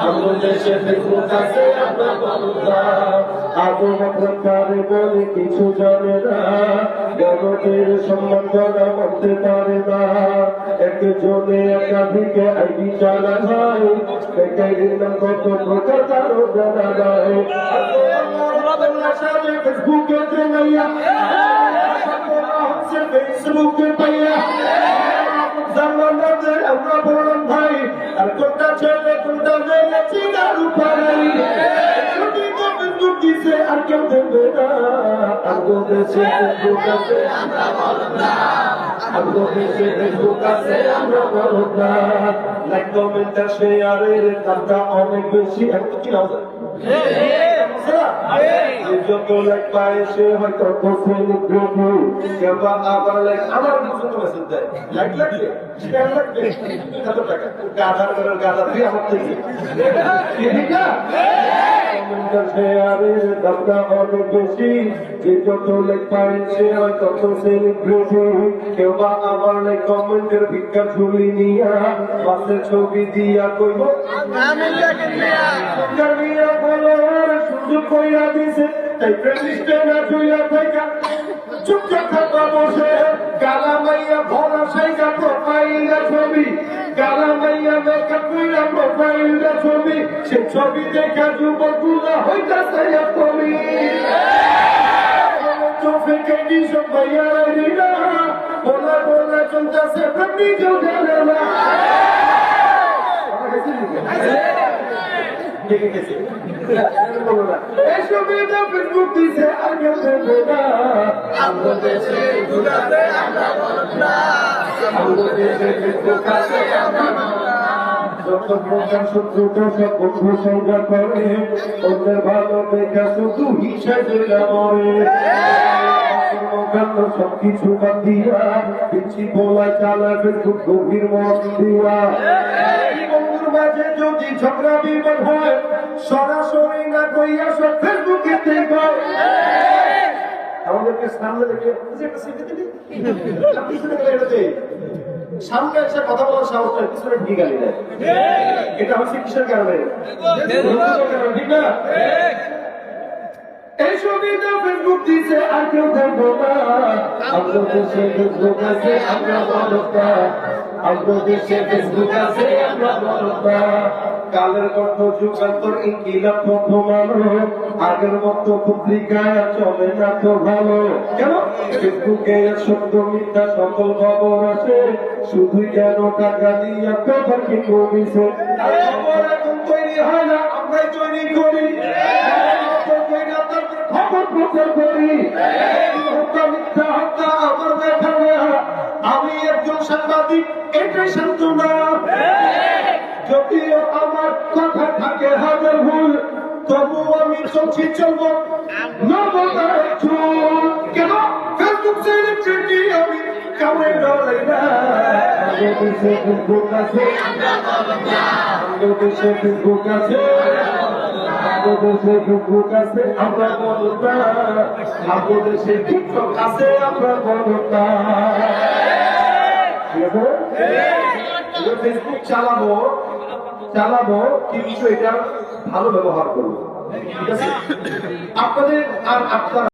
আমাদের দেশে ফেসবুক আছে আমরা আবু বকর পারে বলে কিছু জানে না। জগতের সম্বন্ধনা করতে পারে না। একজনে একাধিকে আইডি চালা হয় বেকারির নাম কত প্রকার তারও জানা যায়। ফেসবুকে পাইয়া। জামানাতে আমরা বললাম ভাই আর দিছে আর কেউ দেবে না। আমগো দেশে ফেসবুক আছে আমরা বলব না। আমগো দেশে ফেসবুক আছে আমরা বলব না। লাইক কমেন্ট আর শেয়ারের দামটা অনেক বেশি। কি নাম যত লাইক পায় সে হয়তো সেলিব্রিটি কেউ বা আবার লাইক আমার পছন্দ মেসেজ দেয়। লাইক লাগবে শেয়ার লাগবে কত টাকা? গাধার করে গাধা দিয়ে আমার থেকে। ঠিক না দামটা অনেক বেশি যে যত লাইক পায় সে হয় তত সেলিব্রিটি কেউ বা আবার কমেন্টের ভিক্ষা ঝুলি নিয়া বাসে সুযোগ মেকআপ কইরা প্রোফাইল ছবি সে ছবি দেখা যুবকগুলা হইতাছে তুমি। চোখে কেডি সব ভাইয়া রিনা বলা বলা চলতেছে আমরা বলব না আমাদের দেশে ফেসবুক আছে আমরা বলব না যত প্রকার শত্রুতা সব বন্ধু সংজ্ঞা করে ওদের ভালো দেখা শুধু হিসেবে মরে সবকিছু বাদ দিয়া পিছি বলা চালা ফেসবুক গভীর মন দিয়া। যদি ঝগড়া বিবাদ হয়, সরাসরি না কইয়া সব ফেসবুকে দেখো আমাদেরকে সামনে দেখে। সামনে এসে কথা বলার সাহস হয় পিছনে ঢিক গালি দেয়। এটা হচ্ছে কিসের কারণে? ঠিক না? কালের কত যুগান্তর ইঙ্গিলাপ ঘুমানো আগের মতো পত্রিকায় চলে না তো ভালো। কেন? ফেসবুকে সত্য মিথ্যা সকল খবর আছে শুধুই যেন টাকা দিয়ে কথা কি কমিছে না খবর করি। মিথ্যা আমি একজন সাংবাদিক, এটাই সান্ত্বনা। যদিও আমার কথা থাকে হাজার ভুল তবু আমি চলছি চলবো। কেন? ফেসবুক সেলিব্রিটি আমি কাউরে ডরাই না। দেশে ফেসবুক আছে। দেশে ফেসবুক আছে। দেশে ফেসবুক আছে আমরা আমাদের দেশে টিকটক আছে আমরা ঠিক ফেসবুক চালাবো? চালাবো কিন্তু এটা ভালো ব্যবহার করব। ঠিক আছে? আপনাদের আর আপনার